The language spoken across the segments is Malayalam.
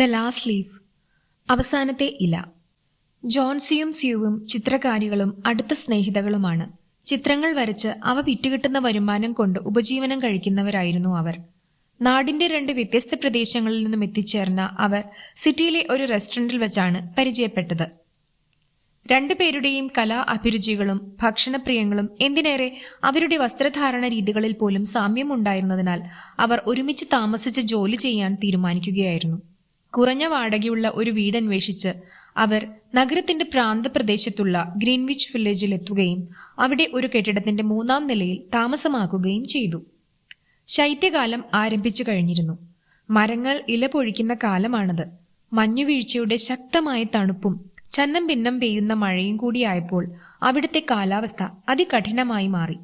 ദ ലാസ്റ്റ് ലീവ് അവസാനത്തെ ഇല. ജോൺസിയും സ്യൂവും ചിത്രകാരികളും അടുത്ത സ്നേഹിതകളുമാണ്. ചിത്രങ്ങൾ വരച്ച് അവ വിറ്റുകിട്ടുന്ന വരുമാനം കൊണ്ട് ഉപജീവനം കഴിക്കുന്നവരായിരുന്നു അവർ. നാടിന്റെ രണ്ട് വ്യത്യസ്ത പ്രദേശങ്ങളിൽ നിന്നും എത്തിച്ചേർന്ന അവർ സിറ്റിയിലെ ഒരു റെസ്റ്റോറന്റിൽ വെച്ചാണ് പരിചയപ്പെട്ടത്. രണ്ടുപേരുടെയും കലാ അഭിരുചികളും ഭക്ഷണപ്രിയങ്ങളും എന്തിനേറെ അവരുടെ വസ്ത്രധാരണ രീതികളിൽ പോലും സാമ്യമുണ്ടായിരുന്നതിനാൽ അവർ ഒരുമിച്ച് താമസിച്ച് ജോലി ചെയ്യാൻ തീരുമാനിക്കുകയായിരുന്നു. കുറഞ്ഞ വാടകയുള്ള ഒരു വീട് അന്വേഷിച്ച് അവർ നഗരത്തിന്റെ പ്രാന്തപ്രദേശത്തുള്ള ഗ്രീൻവിച്ച് വില്ലേജിൽ എത്തുകയും അവിടെ ഒരു കെട്ടിടത്തിന്റെ മൂന്നാം നിലയിൽ താമസമാക്കുകയും ചെയ്തു. ശൈത്യകാലം ആരംഭിച്ചു കഴിഞ്ഞിരുന്നു. മരങ്ങൾ ഇല പൊഴിക്കുന്ന കാലമാണത്. മഞ്ഞുവീഴ്ചയുടെ ശക്തമായ തണുപ്പും ചന്നം ഭിന്നം പെയ്യുന്ന മഴയും കൂടിയായപ്പോൾ അവിടുത്തെ കാലാവസ്ഥ അതികഠിനമായി മാറി.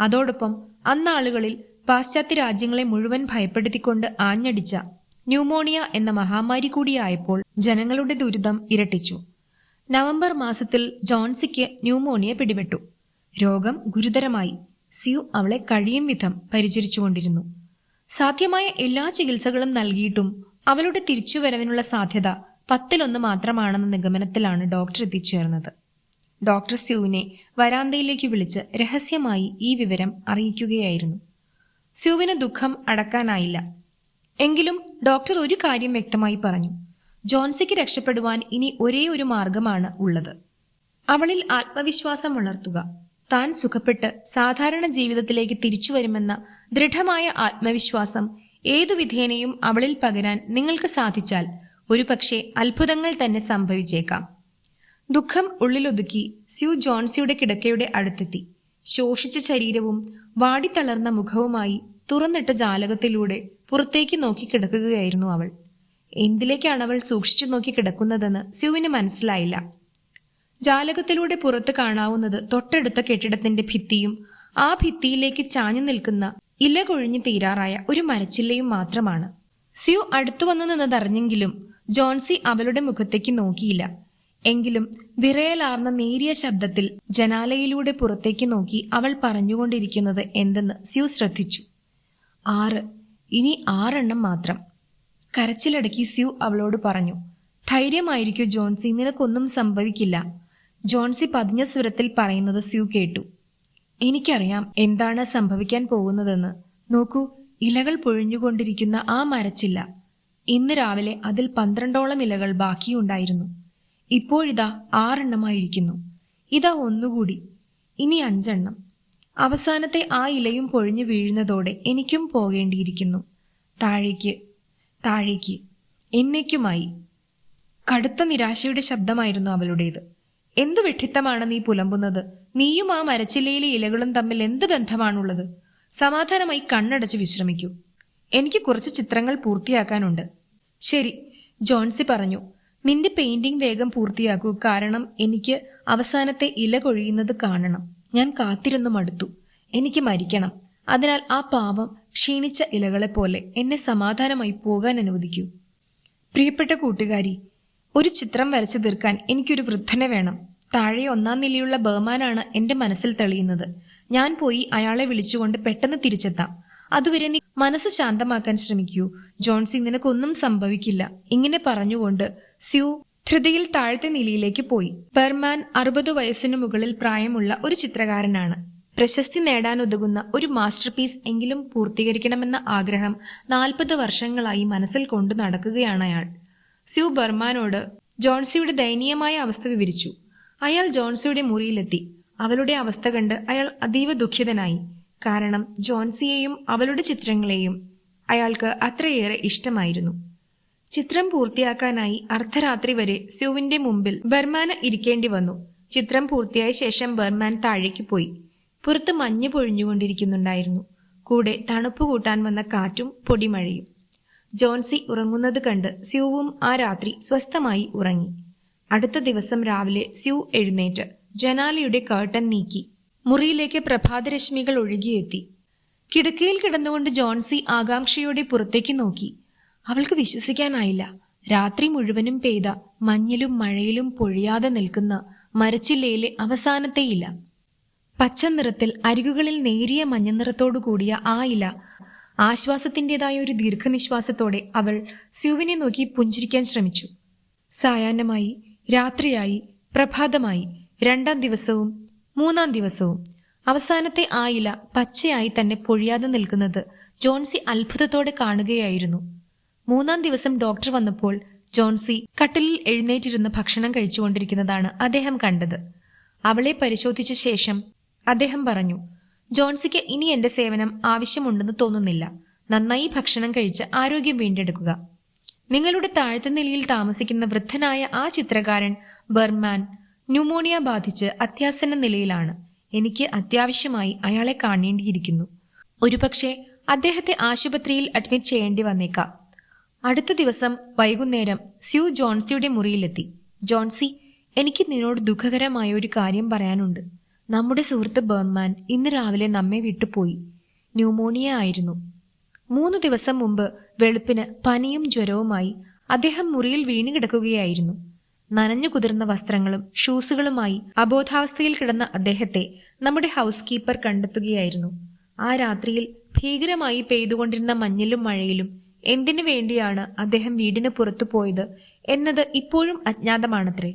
അതോടൊപ്പം അന്നാളുകളിൽ പാശ്ചാത്യ രാജ്യങ്ങളെ മുഴുവൻ ഭയപ്പെടുത്തിക്കൊണ്ട് ആഞ്ഞടിച്ച ന്യൂമോണിയ എന്ന മഹാമാരി കൂടിയായപ്പോൾ ജനങ്ങളുടെ ദുരിതം ഇരട്ടിച്ചു. നവംബർ മാസത്തിൽ ജോൺസിക്ക് ന്യൂമോണിയ പിടിപെട്ടു. രോഗം ഗുരുതരമായി. സ്യു അവളെ കഴിയും വിധം പരിചരിച്ചുകൊണ്ടിരുന്നു. സാധ്യമായ എല്ലാ ചികിത്സകളും നൽകിയിട്ടും അവളുടെ തിരിച്ചുവരവിനുള്ള സാധ്യത പത്തിലൊന്ന് മാത്രമാണെന്ന നിഗമനത്തിലാണ് ഡോക്ടർ എത്തിച്ചേർന്നത്. ഡോക്ടർ സ്യൂവിനെ വരാന്തയിലേക്ക് വിളിച്ച് രഹസ്യമായി ഈ വിവരം അറിയിക്കുകയായിരുന്നു. സ്യൂവിന് ദുഃഖം അടക്കാനായില്ല. എങ്കിലും ഡോക്ടർ ഒരു കാര്യം വ്യക്തമായി പറഞ്ഞു. ജോൺസിക്ക് രക്ഷപ്പെടുവാൻ ഇനി ഒരേ ഒരു മാർഗമാണ് ഉള്ളത്. അവളിൽ ആത്മവിശ്വാസം വളർത്തുക താൻ സുഖപ്പെട്ട് സാധാരണ ജീവിതത്തിലേക്ക് തിരിച്ചു വരുമെന്ന ദൃഢമായ ആത്മവിശ്വാസം ഏതു വിധേനയും അവളിൽ പകരാൻ നിങ്ങൾക്ക് സാധിച്ചാൽ ഒരുപക്ഷെ അത്ഭുതങ്ങൾ തന്നെ സംഭവിച്ചേക്കാം. ദുഃഖം ഉള്ളിലൊതുക്കി സ്യൂ ജോൺസിയുടെ കിടക്കയുടെ അടുത്തെത്തി. ശോഷിച്ച ശരീരവും വാടിത്തളർന്ന മുഖവുമായി തുറന്നിട്ട ജാലകത്തിലൂടെ പുറത്തേക്ക് നോക്കി കിടക്കുകയായിരുന്നു അവൾ. എന്തിലേക്കാണ് അവൾ സൂക്ഷിച്ചു നോക്കി കിടക്കുന്നതെന്ന് സ്യുവിന് മനസ്സിലായില്ല. ജാലകത്തിലൂടെ പുറത്ത് കാണാവുന്നത് തൊട്ടടുത്ത കെട്ടിടത്തിന്റെ ഭിത്തിയും ആ ഭിത്തിയിലേക്ക് ചാഞ്ഞു നിൽക്കുന്ന ഇല കൊഴിഞ്ഞു തീരാറായ ഒരു മരച്ചില്ലയും മാത്രമാണ്. സ്യു അടുത്തു വന്നു നിന്നതറിഞ്ഞെങ്കിലും ജോൺസി അവളുടെ മുഖത്തേക്ക് നോക്കിയില്ല. എങ്കിലും വിറയലാർന്ന നേരിയ ശബ്ദത്തിൽ ജനാലയിലൂടെ പുറത്തേക്ക് നോക്കി അവൾ പറഞ്ഞുകൊണ്ടിരിക്കുന്നത് എന്തെന്ന് സ്യു ശ്രദ്ധിച്ചു. ആറ് ഇനി ആറെണ്ണം മാത്രം. കരച്ചിലടക്കി സ്യു അവളോട് പറഞ്ഞു ധൈര്യമായിരിക്കൂ ജോൺസി. നിനക്കൊന്നും സംഭവിക്കില്ല. ജോൺസി പതിഞ്ഞ സ്വരത്തിൽ പറയുന്നത് സ്യൂ കേട്ടു. എനിക്കറിയാം എന്താണ് സംഭവിക്കാൻ പോകുന്നതെന്ന്. നോക്കൂ ഇലകൾ പൊഴിഞ്ഞുകൊണ്ടിരിക്കുന്ന ആ മരച്ചില്ല. ഇന്ന് രാവിലെ അതിൽ പന്ത്രണ്ടോളം ഇലകൾ ബാക്കിയുണ്ടായിരുന്നു. ഇപ്പോഴിതാ ആറെണ്ണമായിരിക്കുന്നു. ഇതാ ഒന്നുകൂടി. ഇനി അഞ്ചെണ്ണം. അവസാനത്തെ ആ ഇലയും പൊഴിഞ്ഞു വീഴുന്നതോടെ എനിക്കും പോകേണ്ടിയിരിക്കുന്നു. താഴേക്ക് താഴേക്ക് എന്നേക്കുമായി. കടുത്ത നിരാശയുടെ ശബ്ദമായിരുന്നു അവളുടേത്. എന്തു വിഡ്ഢിത്തമാണ് നീ പുലമ്പുന്നത്? നീയും ആ മരച്ചില്ലയിലെ ഇലകളും തമ്മിൽ എന്ത് ബന്ധമാണുള്ളത്? സമാധാനമായി കണ്ണടച്ച് വിശ്രമിക്കൂ. എനിക്ക് കുറച്ച് ചിത്രങ്ങൾ പൂർത്തിയാക്കാനുണ്ട്. ശരി ജോൺസി പറഞ്ഞു. നിന്റെ പെയിന്റിംഗ് വേഗം പൂർത്തിയാക്കൂ. കാരണം എനിക്ക് അവസാനത്തെ ഇല കൊഴിയുന്നത് കാണണം. ഞാൻ കാത്തിരുന്നു മടുത്തു എനിക്ക് മരിക്കണം. അതിനാൽ ആ പാവം ക്ഷീണിച്ച ഇലകളെ പോലെ എന്നെ സമാധാനമായി പോകാൻ അനുവദിക്കൂ. പ്രിയപ്പെട്ട കൂട്ടുകാരി ഒരു ചിത്രം വരച്ചു തീർക്കാൻ എനിക്കൊരു വൃദ്ധനെ വേണം. താഴെ ഒന്നാം നിലയുള്ള ബഹുമാനാണ് എന്റെ മനസ്സിൽ തെളിയുന്നത്. ഞാൻ പോയി അയാളെ വിളിച്ചുകൊണ്ട് പെട്ടെന്ന് തിരിച്ചെത്താം. അതുവരെ നീ മനസ്സ് ശാന്തമാക്കാൻ ശ്രമിക്കൂ. ജോൺസി നിനക്കൊന്നും സംഭവിക്കില്ല. ഇങ്ങനെ പറഞ്ഞുകൊണ്ട് സ്യൂ ധൃതിയിൽ താഴത്തെ നിലയിലേക്ക് പോയി. ബർമാൻ അറുപത് വയസ്സിനു മുകളിൽ പ്രായമുള്ള ഒരു ചിത്രകാരനാണ്. പ്രശസ്തി നേടാനുതകുന്ന ഒരു മാസ്റ്റർ പീസ് എങ്കിലും പൂർത്തീകരിക്കണമെന്ന ആഗ്രഹം നാൽപ്പത് വർഷങ്ങളായി മനസ്സിൽ കൊണ്ടു നടക്കുകയാണ് അയാൾ. സ്യൂ ബർമാനോട് ജോൺസിയുടെ ദയനീയമായ അവസ്ഥ വിവരിച്ചു. അയാൾ ജോൺസിയുടെ മുറിയിലെത്തി. അവളുടെ അവസ്ഥ കണ്ട് അയാൾ അതീവ ദുഃഖിതനായി. കാരണം ജോൺസിയെയും അവളുടെ ചിത്രങ്ങളെയും അയാൾക്ക് അത്രയേറെ ഇഷ്ടമായിരുന്നു. ചിത്രം പൂർത്തിയാക്കാനായി അർദ്ധരാത്രി വരെ സ്യൂവിന്റെ മുമ്പിൽ ബർമാന് ഇരിക്കേണ്ടി വന്നു. ചിത്രം പൂർത്തിയായ ശേഷം ബർമാൻ താഴേക്ക് പോയി. പുറത്ത് മഞ്ഞ് പൊഴിഞ്ഞുകൊണ്ടിരിക്കുന്നുണ്ടായിരുന്നു. കൂടെ തണുപ്പ് കൂട്ടാൻ വന്ന കാറ്റും പൊടിമഴയും. ജോൺസി ഉറങ്ങുന്നത് കണ്ട് സ്യൂവും ആ രാത്രി സ്വസ്ഥമായി ഉറങ്ങി. അടുത്ത ദിവസം രാവിലെ സ്യൂ എഴുന്നേറ്റ് ജനാലയുടെ കേട്ടൻ നീക്കി. മുറിയിലേക്ക് പ്രഭാതരശ്മികൾ ഒഴുകിയെത്തി. കിടക്കയിൽ കിടന്നുകൊണ്ട് ജോൺസി ആകാംക്ഷയോടെ പുറത്തേക്ക് നോക്കി. അവൾക്ക് വിശ്വസിക്കാനായില്ല. രാത്രി മുഴുവനും പെയ്ത മഞ്ഞിലും മഴയിലും പൊഴിയാതെ നിൽക്കുന്ന മരച്ചില്ലയിലെ അവസാനത്തെ ഇല പച്ച നിറത്തിൽ അരികുകളിൽ നേരിയ മഞ്ഞ നിറത്തോടു കൂടിയ ആ ഇല. ആശ്വാസത്തിന്റെതായ ഒരു ദീർഘനിശ്വാസത്തോടെ അവൾ സ്യൂവിനെ നോക്കി പുഞ്ചിരിക്കാൻ ശ്രമിച്ചു. സായാഹ്നമായി രാത്രിയായി പ്രഭാതമായി രണ്ടാം ദിവസവും മൂന്നാം ദിവസവും. അവസാനത്തെ ആ ഇല പച്ചയായി തന്നെ പൊഴിയാതെ നിൽക്കുന്നത് ജോൺസി അത്ഭുതത്തോടെ കാണുകയായിരുന്നു. മൂന്നാം ദിവസം ഡോക്ടർ വന്നപ്പോൾ ജോൺസി കട്ടിലിൽ എഴുന്നേറ്റിരുന്ന് ഭക്ഷണം കഴിച്ചുകൊണ്ടിരിക്കുന്നതാണ് അദ്ദേഹം കണ്ടത്. അവളെ പരിശോധിച്ച ശേഷം അദ്ദേഹം പറഞ്ഞു ജോൺസിക്ക് ഇനി എന്റെ സേവനം ആവശ്യമുണ്ടെന്ന് തോന്നുന്നില്ല. നന്നായി ഭക്ഷണം കഴിച്ച് ആരോഗ്യം വീണ്ടെടുക്കുക. നിങ്ങളുടെ താഴത്തെ നിലയിൽ താമസിക്കുന്ന വൃദ്ധനായ ആ ചിത്രകാരൻ ബർമാൻ ന്യൂമോണിയ ബാധിച്ച് അത്യാസന്ന നിലയിലാണ്. എനിക്ക് അത്യാവശ്യമായി അയാളെ കാണേണ്ടിയിരിക്കുന്നു. ഒരുപക്ഷെ അദ്ദേഹത്തെ ആശുപത്രിയിൽ അഡ്മിറ്റ് ചെയ്യേണ്ടി വന്നേക്കാം. അടുത്ത ദിവസം വൈകുന്നേരം സ്യൂ ജോൺസിയുടെ മുറിയിലെത്തി. ജോൺസി എനിക്ക് നിന്നോട് ദുഃഖകരമായ ഒരു കാര്യം പറയാനുണ്ട്. നമ്മുടെ സുഹൃത്ത് ബർമാൻ ഇന്ന് രാവിലെ നമ്മെ വിട്ടുപോയി. ന്യൂമോണിയ ആയിരുന്നു. മൂന്ന് ദിവസം മുമ്പ് വെളുപ്പിന് പനിയും ജ്വരവുമായി അദ്ദേഹം മുറിയിൽ വീണു കിടക്കുകയായിരുന്നു നനഞ്ഞു കുതിർന്ന വസ്ത്രങ്ങളും ഷൂസുകളുമായി അബോധാവസ്ഥയിൽ കിടന്ന അദ്ദേഹത്തെ നമ്മുടെ ഹൗസ് കീപ്പർ കണ്ടെത്തുകയായിരുന്നു. ആ രാത്രിയിൽ ഭീകരമായി പെയ്തുകൊണ്ടിരുന്ന മഞ്ഞിലും മഴയിലും എന്തിനു വേണ്ടിയാണ് അദ്ദേഹം വീടിന് പുറത്തു പോയത് എന്നത് ഇപ്പോഴും അജ്ഞാതമാണത്രേ.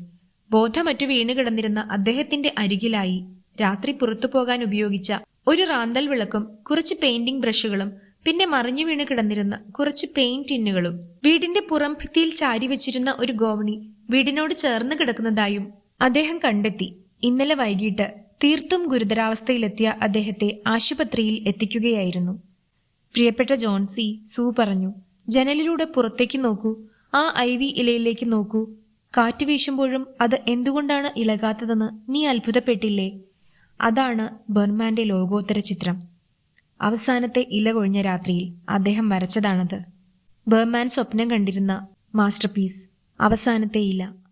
ബോധമറ്റു വീണു കിടന്നിരുന്ന അദ്ദേഹത്തിന്റെ അരികിലായി രാത്രി പുറത്തു പോകാൻ ഉപയോഗിച്ച ഒരു റാന്തൽ വിളക്കും കുറച്ച് പെയിന്റിംഗ് ബ്രഷുകളും പിന്നെ മറിഞ്ഞു വീണ് കിടന്നിരുന്ന കുറച്ച് പെയിന്റ് ടിന്നുകളും വീടിന്റെ പുറം ഭിത്തിയിൽ ചാരി വെച്ചിരുന്ന ഒരു ഗോവണി വീടിനോട് ചേർന്ന് കിടക്കുന്നതായും അദ്ദേഹം കണ്ടെത്തി. ഇന്നലെ വൈകിട്ട് തീർത്തും ഗുരുതരാവസ്ഥയിലെത്തിയ അദ്ദേഹത്തെ ആശുപത്രിയിൽ എത്തിക്കുകയായിരുന്നു. പ്രിയപ്പെട്ട ജോൺസി സൂ പറഞ്ഞു ജനലിലൂടെ പുറത്തേക്ക് നോക്കൂ ആ ഐ വി ഇലയിലേക്ക് നോക്കൂ. കാറ്റ് വീശുമ്പോഴും അത് എന്തുകൊണ്ടാണ് ഇളകാത്തതെന്ന് നീ അത്ഭുതപ്പെട്ടില്ലേ? അതാണ് ബർമാന്റെ ലോകോത്തര ചിത്രം. അവസാനത്തെ ഇല കൊഴിഞ്ഞ രാത്രിയിൽ അദ്ദേഹം വരച്ചതാണത്. ബർമാൻ സ്വപ്നം കണ്ടിരുന്ന മാസ്റ്റർപീസ് അവസാനത്തെ ഇല.